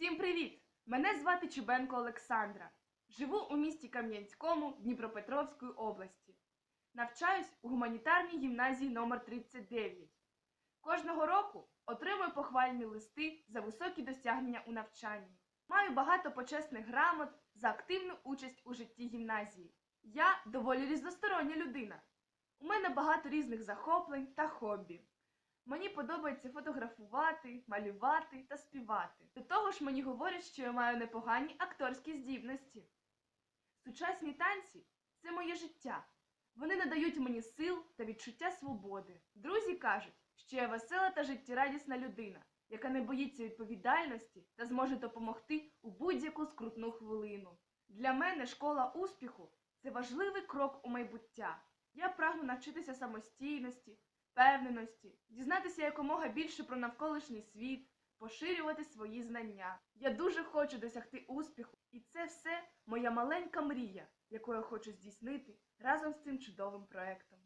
Всім привіт! Мене звати Чубенко Олександра. Живу у місті Кам'янському Дніпропетровської області. Навчаюсь у гуманітарній гімназії номер 39. Кожного року отримую похвальні листи за високі досягнення у навчанні. Маю багато почесних грамот за активну участь у житті гімназії. Я доволі різностороння людина. У мене багато різних захоплень та хобі. Мені подобається фотографувати, малювати та співати. До того ж, мені говорять, що я маю непогані акторські здібності. Сучасні танці це моє життя. Вони надають мені сил та відчуття свободи. Друзі кажуть, що я весела та життєрадісна людина, яка не боїться відповідальності та зможе допомогти у будь-яку скрутну хвилину. Для мене школа успіху це важливий крок у майбуття. Я прагну навчитися самостійності, впевненості, дізнатися якомога більше про навколишній світ, поширювати свої знання. Я дуже хочу досягти успіху, і це все моя маленька мрія, яку я хочу здійснити разом з цим чудовим проектом.